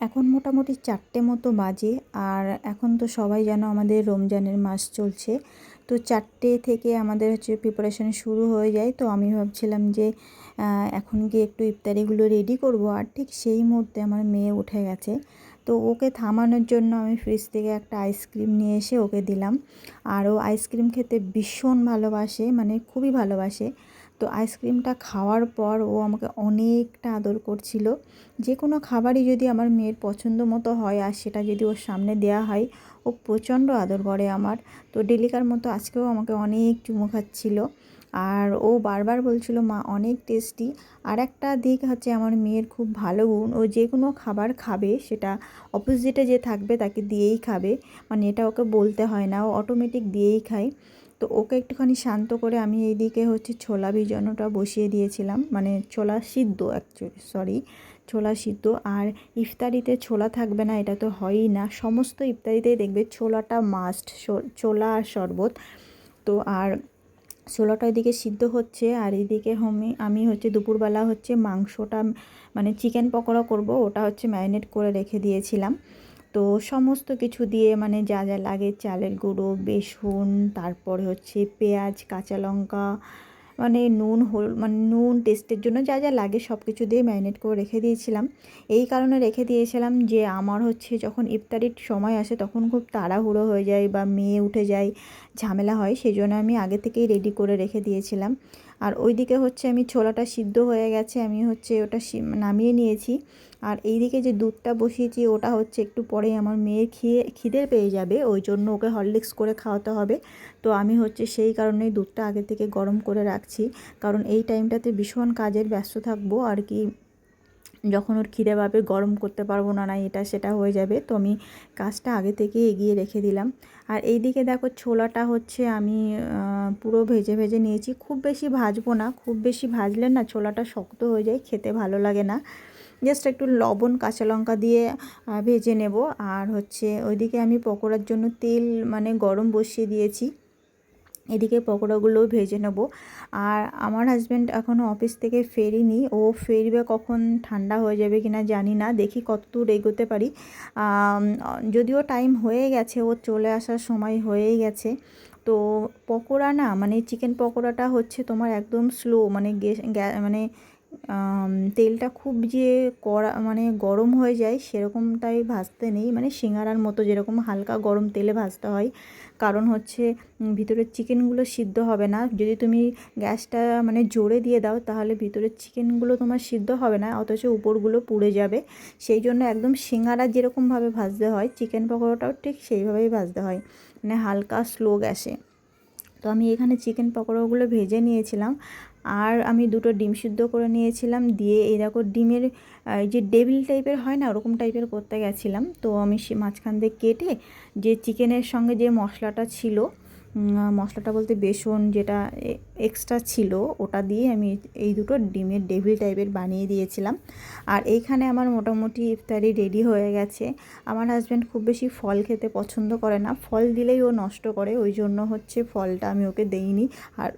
এখন মোটামুটি চারটে মতো বাজে আর এখন তো সবাই যেন আমাদের রমজানের মাস চলছে। তো চারটে থেকে আমাদের হচ্ছে প্রিপারেশন শুরু হয়ে যায়। তো আমি ভাবছিলাম যে এখন গিয়ে একটু ইফতারিগুলো রেডি করব আর ঠিক সেই মুহূর্তে আমার মেয়ে উঠে গেছে। তো ওকে থামানোর জন্য আমি ফ্রিজ থেকে একটা আইসক্রিম নিয়ে এসে ওকে দিলাম। আর ও আইসক্রিম খেতে ভীষণ ভালোবাসে মানে খুবই ভালোবাসে। তো আইসক্রিমটা খাওয়ার পর ও আমাকে অনেকটা আদর করছিল। যে কোনো খাবারই যদি আমার মেয়ের পছন্দ মতো হয় আর সেটা যদি ওর সামনে দেওয়া হয়, ও প্রচণ্ড আদর করে আমার। তো ডেলিকার মতো আজকেও আমাকে অনেক চুমু খাচ্ছিল। আর ও বারবার বলছিল, মা, অনেক টেস্টি। আর একটা দিক হচ্ছে আমার মেয়ের খুব ভালো গুণ, ও যে কোনো খাবার খাবে, সেটা অপোজিটে যে থাকবে তাকে দিয়েই খাবে। মানে এটা ওকে বলতে হয় না, ও অটোমেটিক দিয়েই খায়। তো ওকে একটুখানি শান্ত করে আমি এইদিকে হচ্ছে ছোলা ভিজানোটা বসিয়ে দিয়েছিলাম। মানে ছোলা সিদ্ধ অ্যাকচুয়ালি সরি ছোলা সিদ্ধ। আর ইফতারিতে ছোলা থাকবে না, এটা তো হয়ই না। সমস্ত ইফতারিতেই দেখবে ছোলাটা মাস্ট ছোলা আর শরবত। তো আর ছোলাটা এদিকে সিদ্ধ হচ্ছে, আর এদিকে হোমি আমি হচ্ছে দুপুরবেলা হচ্ছে মাংসটা মানে চিকেন পকোড়া করব, ওটা হচ্ছে ম্যারিনেট করে রেখে দিয়েছিলাম। তো সমস্ত কিছু দিয়ে মানে যা যা লাগে চালের গুঁড়ো, বেসন, তারপরে হচ্ছে পেঁয়াজ, কাঁচা লঙ্কা মানে নুন, হল মানে নুন টেস্টের জন্য যা যা লাগে সব কিছু দিয়ে ম্যারিনেট করে রেখে দিয়েছিলাম। এই কারণে রেখে দিয়েছিলাম যে আমার হচ্ছে যখন ইফতারির সময় আসে তখন খুব তাড়াহুড়ো হয়ে যায় বা মেয়ে উঠে যায়, ঝামেলা হয় সেই জন্য আমি আগে থেকেই রেডি করে রেখে দিয়েছিলাম। আর ওইদিকে হচ্ছে আমি ছোলাটা সিদ্ধ হয়ে গেছে, আমি হচ্ছে ওটা নামিয়ে নিয়েছি। আর এইদিকে যে দুধটা বসিয়েছি, ওটা হচ্ছে একটু পরে আমার মেয়ের খেয়ে, খিদে পেয়ে যাবে, ওই জন্য ওকে হরলিক্স করে খাওয়াতে হবে। তো আমি হচ্ছে সেই কারণেই দুধটা আগে থেকে গরম করে রাখছি, কারণ এই টাইমটাতে ভীষণ কাজের ব্যস্ত থাকব, আর কি যখন ওর খিদে পাবে, গরম করতে পারব না না এটা সেটা হয়ে যাবে, তো আমি কাজটা আগে থেকে এগিয়ে রেখে দিলাম। আর এই দিকে দেখো ছোলাটা হচ্ছে আমি পুরো ভেজে ভেজে নিয়েছি। খুব বেশি ভাজবো না, খুব বেশি ভাজলে না ছোলাটা শক্ত হয়ে যায়, খেতে ভালো লাগে না। জাস্ট একটু লবণ, কাঁচা লঙ্কা দিয়ে ভেজে নেব। আর হচ্ছে ওইদিকে আমি পকোড়ার জন্য তেল মানে গরম বসিয়ে দিয়েছি। এদিকে পকোড়াগুলো ভেজে নেব। আর আমার হাজব্যান্ড এখনও অফিস থেকে ফেরিনি। ও ফেরবে কখন? ঠান্ডা হয়ে যাবে কিনা জানি না। দেখি কত দূর এগোতে পারি। যদিও টাইম হয়ে গেছে, ও চলে আসার সময় হয়েই গেছে। তো পকোড়া না মানে চিকেন পকোড়াটা হচ্ছে তোমার একদম স্লো মানে মানে তেলটা খুব যে কড়া মানে গরম হয়ে যায় সেরকমটাই ভাজতে নেই। মানে সিঙ্গারার মতো যেরকম হালকা গরম তেলে ভাজতে হয়। কারণ হচ্ছে ভিতরের চিকেনগুলো সিদ্ধ হবে না। যদি তুমি গ্যাসটা মানে জোরে দিয়ে দাও, তাহলে ভিতরের চিকেনগুলো তোমার সিদ্ধ হবে না, অথচ উপরগুলো পুড়ে যাবে। সেই জন্য একদম সিঙ্গারা যেরকমভাবে ভাজতে হয়, চিকেন পকোড়াটাও ঠিক সেইভাবেই ভাজতে হয়। মানে হালকা, স্লো গ্যাসে। তো আমি এখানে চিকেন পকোড়াগুলো ভেজে নিয়েছিলাম। আর আমি দুটো ডিম সিদ্ধ করে নিয়েছিলাম, দিয়ে এই দেখো ডিমের যে ডেবিল টাইপের হয় না, ওরকম টাইপের করতে গেছিলাম। তো আমি সে মাঝখান দিয়ে কেটে যে চিকেনের সঙ্গে যে মশলাটা ছিল মশলাটা বলতে বেসন যেটা এক্সট্রা ছিল, ওটা দিয়ে আমি এই দুটো ডিমের ডেভিল টাইপের বানিয়ে দিয়েছিলাম। আর এইখানে আমার মোটামুটি ইফতারি রেডি হয়ে গেছে। আমার হাজব্যান্ড খুব বেশি ফল খেতে পছন্দ করে না। ফল দিলেই ও নষ্ট করে, ওই জন্য হচ্ছে ফলটা আমি ওকে দেইনি। আর